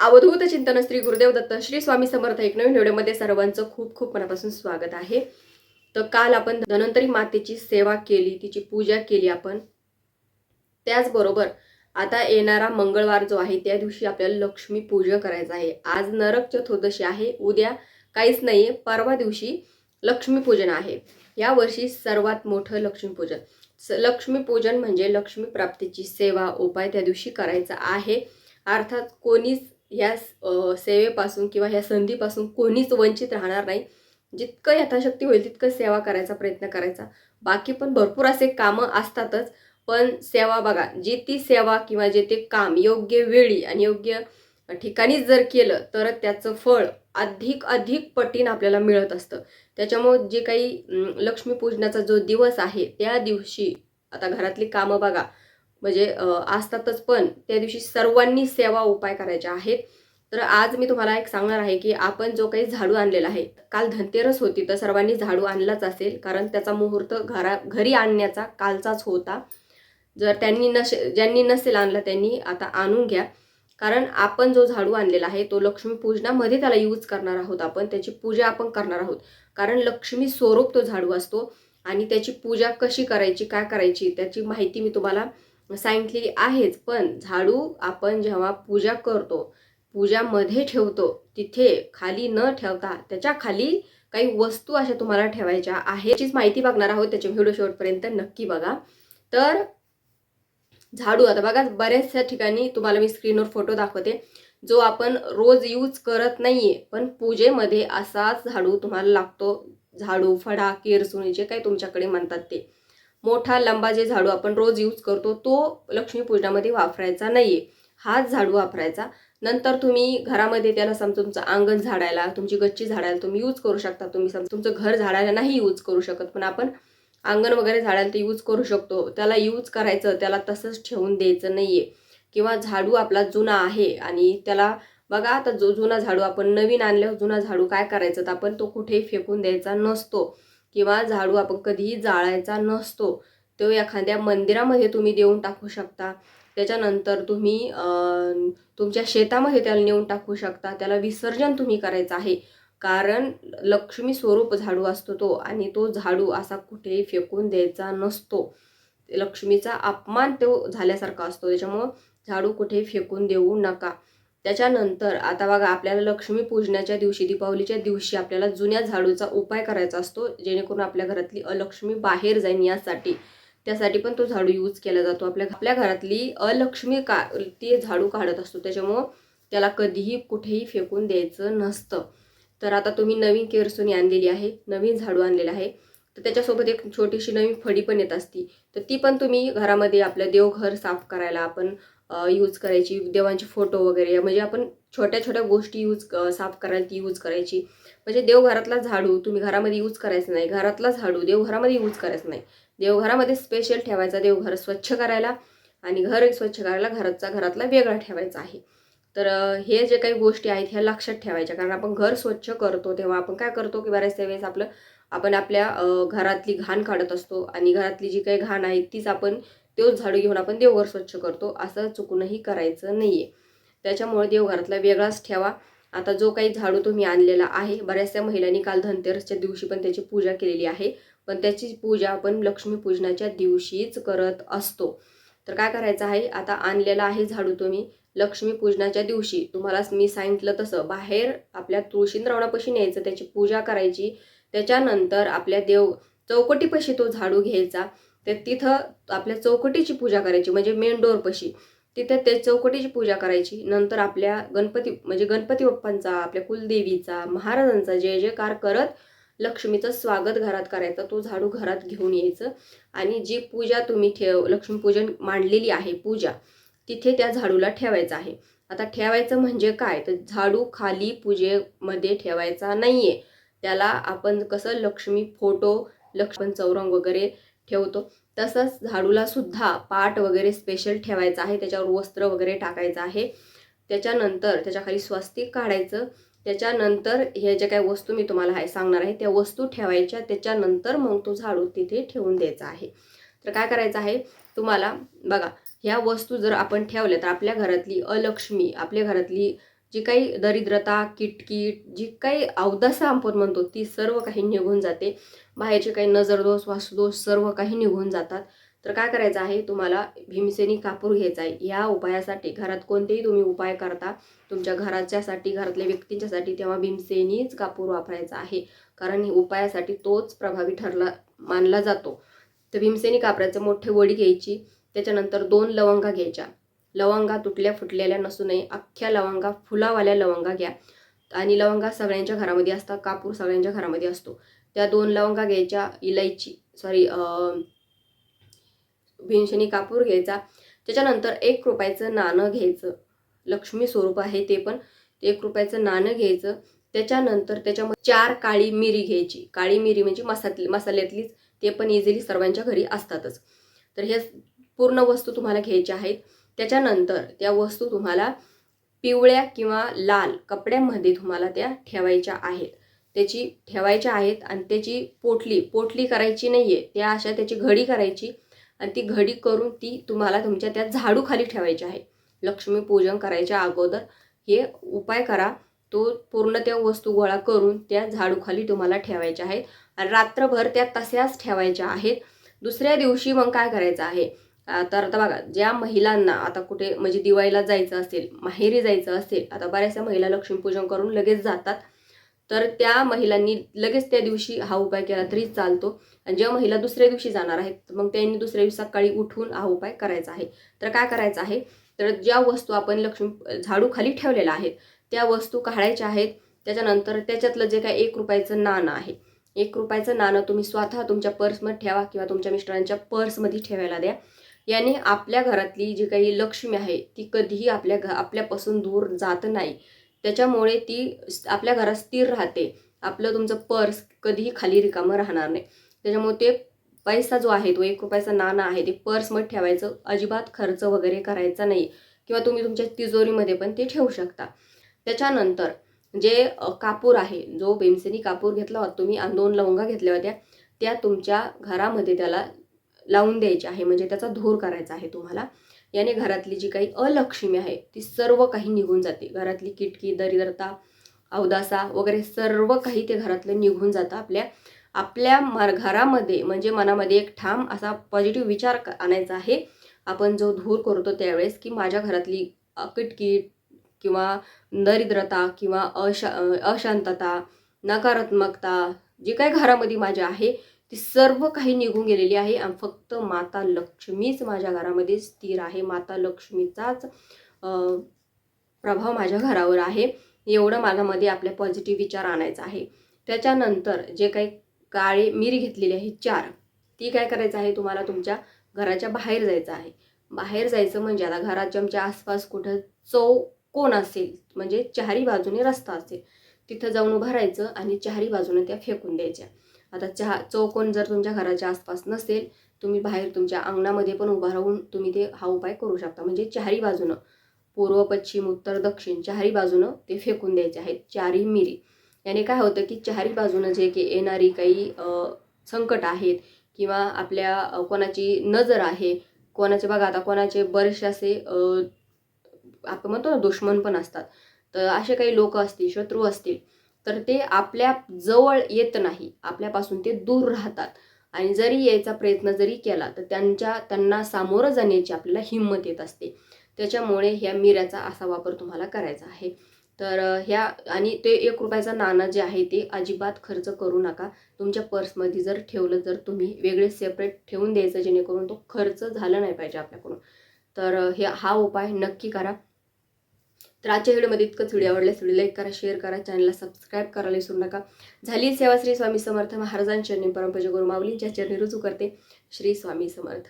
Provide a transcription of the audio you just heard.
अवधूत चिंतन श्री गुरुदेव दत्त श्री स्वामी समर्थ एक नवीन व्हिडिओमध्ये सर्वांचं खूप खूप मनापासून स्वागत आहे. तर काल आपण धनंतरी मातेची सेवा केली तिची पूजा केली आपण. त्याचबरोबर आता येणारा मंगळवार जो आहे त्या दिवशी आपल्याला लक्ष्मी पूजा करायचं आहे. आज नरक चतुर्दशी आहे उद्या काहीच नाही आहे परवा दिवशी लक्ष्मीपूजन आहे. या वर्षी सर्वात मोठं लक्ष्मीपूजन स- लक्ष्मीपूजन म्हणजे लक्ष्मी प्राप्तीची सेवा उपाय त्या दिवशी करायचा आहे. अर्थात कोणीच ह्या सेवेपासून किंवा ह्या संधीपासून कोणीच वंचित राहणार नाही. जितकं यथाशक्ती होईल तितकं सेवा करायचा प्रयत्न करायचा. बाकी पण भरपूर असे कामं असतातच पण सेवा बघा जी ती सेवा किंवा जे ते काम योग्य वेळी आणि योग्य ठिकाणीच जर केलं तर त्याचं फळ अधिक अधिक पटीन आपल्याला मिळत असतं. त्याच्यामुळं जे काही लक्ष्मीपूजनाचा जो दिवस आहे त्या दिवशी आता घरातली कामं बघा म्हणजे असतातच पण त्या दिवशी सर्वांनी सेवा उपाय करायचे आहेत. तर आज मी तुम्हाला एक सांगणार आहे की आपण जो काही झाडू आणलेला आहे काल धनतेरस होती तर सर्वांनी झाडू आणलाच असेल कारण त्याचा मुहूर्त घरा घरी आणण्याचा कालचाच होता. जर त्यांनी नसे ज्यांनी नसेल आणला त्यांनी आता आणून घ्या. कारण आपण जो झाडू आणलेला आहे तो लक्ष्मी पूजनामध्ये त्याला यूज करणार आहोत आपण त्याची पूजा आपण करणार आहोत. कारण लक्ष्मी स्वरूप तो झाडू असतो आणि त्याची पूजा कशी करायची काय करायची त्याची माहिती मी तुम्हाला सांगितलेली आहेच पण झाडू आपण जेव्हा पूजा करतो पूजामध्ये ठेवतो तिथे खाली न ठेवता त्याच्याखाली काही वस्तू अशा तुम्हाला ठेवायच्या आहे याचीच माहिती बघणार आहोत त्याच्या व्हिडिओ शेवटपर्यंत नक्की बघा. तर झाडू आता बघा बऱ्याचशा ठिकाणी तुम्हाला मी स्क्रीनवर फोटो दाखवते जो आपण रोज यूज करत नाहीये पण पूजेमध्ये असाच झाडू तुम्हाला लागतो. झाडू फडा केरसुणी जे काही तुमच्याकडे म्हणतात ते. मोठा लंबा जे झाडू आपण रोज यूज करतो तो लक्ष्मीपूजनामध्ये वापरायचा नाही आहे हाच झाडू वापरायचा. नंतर तुम्ही घरामध्ये त्याला समजा तुमचं अंगण झाडायला तुमची गच्ची झाडायला तुम्ही यूज करू शकता. तुम्ही समजा तुमचं घर झाडायला नाही यूज करू शकत पण आपण अंगण वगैरे झाडायला ते यूज करू शकतो. त्याला यूज करायचं त्याला तसंच ठेवून द्यायचं नाहीये. किंवा झाडू आपला जुना आहे आणि त्याला बघा आता जो जुना झाडू आपण नवीन आणल्यावर जुना झाडू काय करायचं तर आपण तो कुठेही फेकून द्यायचा नसतो. किंवा झाडू आपण कधीही जाळायचा नसतो तो एखाद्या मंदिरामध्ये तुम्ही देऊन टाकू शकता. त्याच्यानंतर तुम्ही तुमच्या शेतामध्ये त्याला नेऊन टाकू शकता. त्याला विसर्जन तुम्ही करायचं आहे. कारण लक्ष्मी स्वरूप झाडू असतो तो आणि तो झाडू असा कुठेही फेकून द्यायचा नसतो. लक्ष्मीचा अपमान तो झाल्यासारखा असतो. त्याच्यामुळं झाडू कुठेही फेकून देऊ नका. त्याच्यानंतर आता बघा आपल्याला लक्ष्मी पूजनाच्या दिवशी दीपावलीच्या दिवशी आपल्याला जुन्या झाडूचा उपाय करायचा असतो जेणेकरून आपल्या घरातली अलक्ष्मी बाहेर जाईन यासाठी. त्यासाठी पण तो झाडू यूज केला जातो. आपल्या आपल्या घरातली अलक्ष्मी का ते झाडू काढत असतो. त्याच्यामुळं त्याला कधीही कुठेही फेकून द्यायचं नसतं. तर आता तुम्ही नवीन केरसुनी आणलेली आहे नवीन झाडू आणलेलं आहे. तर त्याच्यासोबत एक छोटीशी नवीन फडी पण येत असती. तर ती पण तुम्ही घरामध्ये आपलं देवघर साफ करायला आपण यूज करायची देवांचे फोटो वगैरे म्हणजे आपण छोट्या छोट्या गोष्टी यूज साफ करायला ती यूज करायची. म्हणजे देवघरातला झाडू तुम्ही घरामध्ये यूज करायचं नाही. घरातला झाडू देवघरामध्ये यूज करायचं नाही. देवघरामध्ये स्पेशल ठेवायचा देवघर स्वच्छ करायला आणि घर स्वच्छ करायला घराचा घरातला वेगळा ठेवायचा आहे. तर हे जे काही गोष्टी आहेत ह्या लक्षात ठेवायच्या. कारण आपण घर स्वच्छ करतो तेव्हा आपण काय करतो की बऱ्याचशा वेळेस आपलं आपण आपल्या घरातली घाण काढत असतो आणि घरातली जी काही घाण आहे तीच आपण तोच झाडू घेऊन आपण देवघर स्वच्छ करतो. असं चुकूनही करायचं नाही आहे त्याच्यामुळे देवघरातला वेगळाच ठेवा. आता जो काही झाडू तुम्ही आणलेला आहे बऱ्याचशा महिलांनी काल धनतेरसच्या दिवशी पण त्याची पूजा केलेली आहे. पण त्याची पूजा आपण लक्ष्मीपूजनाच्या दिवशीच करत असतो. तर काय करायचं आहे? आता आणलेला आहे झाडू तुम्ही लक्ष्मीपूजनाच्या दिवशी. तुम्हाला मी सांगितलं तसं बाहेर आपल्या तुळशींद्रावणापाशी न्यायचं त्याची पूजा करायची. त्याच्यानंतर आपल्या देव चौकटीपाशी तो झाडू घ्यायचा. तर तिथं आपल्या चौकटीची पूजा करायची म्हणजे मेन डोरपशी तिथे ते चौकटीची पूजा करायची. नंतर आपल्या गणपती म्हणजे गणपती बाप्पांचा आपल्या कुलदेवीचा महाराजांचा जय जयकार करत लक्ष्मीचं स्वागत घरात करायचं. तो झाडू घरात घेऊन यायचं. आणि जी पूजा तुम्ही ठेव लक्ष्मीपूजन मांडलेली आहे पूजा तिथे त्या झाडूला ठेवायचं आहे. आता ठेवायचं म्हणजे काय? तर झाडू खाली पूजेमध्ये ठेवायचा नाही आहे त्याला आपण कसं लक्ष्मी फोटो लक्ष्मण चौरंग वगैरे ठेवतो. तसंच झाडूला सुद्धा पाट वगैरे स्पेशल ठेवायचं आहे. त्याच्यावर वस्त्र वगैरे टाकायचं आहे. त्याच्यानंतर त्याच्याखाली स्वस्तिक काढायचं. त्याच्यानंतर ह्या ज्या काही वस्तू मी तुम्हाला आहे सांगणार आहे त्या वस्तू ठेवायच्या. त्याच्यानंतर मग तो झाडू तिथे ठेवून द्यायचा आहे. तर काय करायचं आहे? तुम्हाला बघा ह्या वस्तू जर आपण ठेवल्या तर आपल्या घरातली अलक्ष्मी आपल्या घरातली जी काही दरिद्रता किटकिट जी काही अवदसा आपण म्हणतो ती सर्व काही निघून जाते. बाहेरचे काही नजरदोष वासुदोष सर्व काही निघून जातात. तर काय करायचं आहे? तुम्हाला भीमसेनी कापूर घ्यायचा आहे. या उपायासाठी घरात कोणतेही तुम्ही उपाय करता तुमच्या घराच्यासाठी घरातल्या व्यक्तींच्यासाठी तेव्हा भीमसेनीच कापूर वापरायचा आहे. कारण उपायासाठी तोच प्रभावी ठरला मानला जातो. तर भीमसेनी कापराचं मोठे वडी घ्यायची. त्याच्यानंतर दोन लवंगा घ्यायच्या. लवंगा तुटल्या फुटलेल्या नसू नये. अख्ख्या लवंगा फुलावाल्या लवंगा घ्या. आणि लवंगा सगळ्यांच्या घरामध्ये असतात कापूर सगळ्यांच्या घरामध्ये असतो. त्या दोन लवंगा घ्यायच्या इलायची सॉरी भीमशनी कापूर घ्यायचा. त्याच्यानंतर एक रुपयाचं नाणं घ्यायचं. लक्ष्मी स्वरूप आहे ते पण. एक रुपयाचं नाणं घ्यायचं. त्याच्यानंतर त्याच्यामध्ये चार काळी मिरी घ्यायची. काळी मिरी म्हणजे मसातली मसाल्यातलीच. ते पण इझिली सर्वांच्या घरी असतातच. तर हे पूर्ण वस्तू तुम्हाला घ्यायच्या आहेत. त्याच्यानंतर त्या वस्तू तुम्हाला पिवळ्या किंवा लाल कपड्यांमध्ये तुम्हाला त्या ठेवायच्या आहेत. त्याची ठेवायच्या आहेत आणि त्याची पोटली पोटली करायची नाही आहे त्या अशा त्याची घडी करायची आणि ती घडी करून ती तुम्हाला तुमच्या त्या झाडूखाली ठेवायची आहे. लक्ष्मीपूजन करायच्या अगोदर हे उपाय करा. तो पूर्ण त्या वस्तू गोळा करून त्या झाडूखाली तुम्हाला ठेवायच्या आहेत. आणि रात्रभर त्या तशाच ठेवायच्या आहेत. दुसऱ्या दिवशी मग काय करायचं आहे? तर आता बघा ज्या महिलांना आता कुठे म्हणजे दिवाळीला जायचं असेल माहेरी जायचं असेल आता बऱ्याचशा महिला लक्ष्मीपूजन करून लगेच जातात. तर त्या महिलांनी लगेच त्या दिवशी हा उपाय केला तरी चालतो. आणि ज्या महिला दुसऱ्या दिवशी जाणार आहेत मग त्यांनी दुसऱ्या दिवशी सकाळी उठून हा उपाय करायचा आहे. तर काय करायचं आहे? तर ज्या वस्तू आपण लक्ष्मी झाडू खाली ठेवलेल्या आहेत त्या वस्तू काढायच्या आहेत. त्याच्यानंतर त्याच्यातलं जे काय एक रुपयाचं नाणं आहे एक रुपयाचं नाणं तुम्ही स्वतः तुमच्या पर्समध्ये ठेवा किंवा तुमच्या मिस्टरांच्या पर्समध्ये ठेवायला द्या. याने आपल्या घरातली जी काही लक्ष्मी आहे ती कधीही आपल्या घ आपल्यापासून दूर जात नाही. त्याच्यामुळे ती आपल्या घरात स्थिर राहते. आपलं तुमचं पर्स कधीही खाली रिकामं राहणार नाही. त्याच्यामुळे ते पैसा जो आहे तो एक रुपयाचा नाणं आहे ते पर्समध्ये ठेवायचं अजिबात खर्च वगैरे करायचा नाही. किंवा तुम्ही तुमच्या तिजोरीमध्ये पण ते ठेवू शकता. त्याच्यानंतर जे कापूर आहे जो भीमसेनी कापूर घेतला होता तुम्ही दोन लवंगा घेतल्या होत्या त्या तुमच्या घरामध्ये त्याला लावून द्यायची आहे म्हणजे त्याचा धूर करायचा आहे तुम्हाला. याने घरातली जी काही अलक्ष्मी आहे ती सर्व काही निघून जाते. घरातली किटकी दरिद्रता अवदासा वगैरे सर्व काही ते घरातलं निघून जातं आपल्या आपल्या म घरामध्ये म्हणजे मनामध्ये एक ठाम असा पॉझिटिव्ह विचार आणायचा आहे. आपण जो धूर करतो त्यावेळेस की माझ्या घरातली किटकीट किटकिट किंवा दरिद्रता किंवा अशा अशांतता नकारात्मकता जी काही घरामध्ये माझ्या आहे ती सर्व काही निघून गेलेली आहे आणि फक्त माता लक्ष्मीच माझ्या घरामध्ये स्थिर आहे. माता लक्ष्मीचाच प्रभाव माझ्या घरावर आहे. एवढं मनामध्ये आपल्या पॉझिटिव्ह विचार आणायचा आहे. त्याच्यानंतर जे काही काळे मिरी घेतलेली आहे चार ती काय करायचं आहे? तुम्हाला तुमच्या घराच्या बाहेर जायचं आहे. बाहेर जायचं म्हणजे आता घराच्या आमच्या आसपास कुठं चौकोन असेल? म्हणजे चारी बाजूने रस्ता असेल. तिथं जाऊन उभं राहायचं आणि चारी बाजूने त्या फेकून द्यायच्या. आता चहा चौकोन जर तुमच्या घराच्या आसपास नसेल तुम्ही बाहेर तुमच्या अंगणामध्ये पण उभा राहून तुम्ही ते हा उपाय करू शकता. म्हणजे चारी बाजूनं पूर्व पश्चिम उत्तर दक्षिण चारी बाजूनं ते फेकून द्यायचे आहेत. चारी मिरी. याने काय होतं की चारी बाजूनं जे की येणारी काही संकट आहेत किंवा आपल्या कोणाची नजर आहे कोणाचे बघा आता कोणाचे बरेचसे असे आपण म्हणतो ना दुश्मन पण असतात. तर असे काही लोक असतील शत्रू असतील तर ते आपल्या जवळ येत नाही. आपल्यापासून ते दूर राहतात. आणि जरी यायचा प्रयत्न जरी केला तर त्यांच्या त्यांना सामोरं जाण्याची आपल्याला हिंमत येत असते. त्याच्यामुळे ह्या मिऱ्याचा असा वापर तुम्हाला करायचा आहे. तर ह्या आणि ते एक रुपयाचं नाणं जे आहे ते अजिबात खर्च करू नका. तुमच्या पर्समध्ये जर ठेवलं जर तुम्ही वेगळे सेपरेट ठेवून द्यायचं जेणेकरून तो खर्च झाला नाही पाहिजे आपल्याकडून. तर हे हा उपाय नक्की करा. तर आजच्या व्हिडिओमध्ये इतकंच. व्हिडिओ आवडल्यास व्हिडिओ लाईक करा शेअर करा चॅनलला सबस्क्राईब करायला विसरू नका. झाली सेवा श्री स्वामी समर्थ महाराजांच्या चरणी परमपूज्य गुरु माऊलींच्या चरणी रुजू करते. श्री स्वामी समर्थ.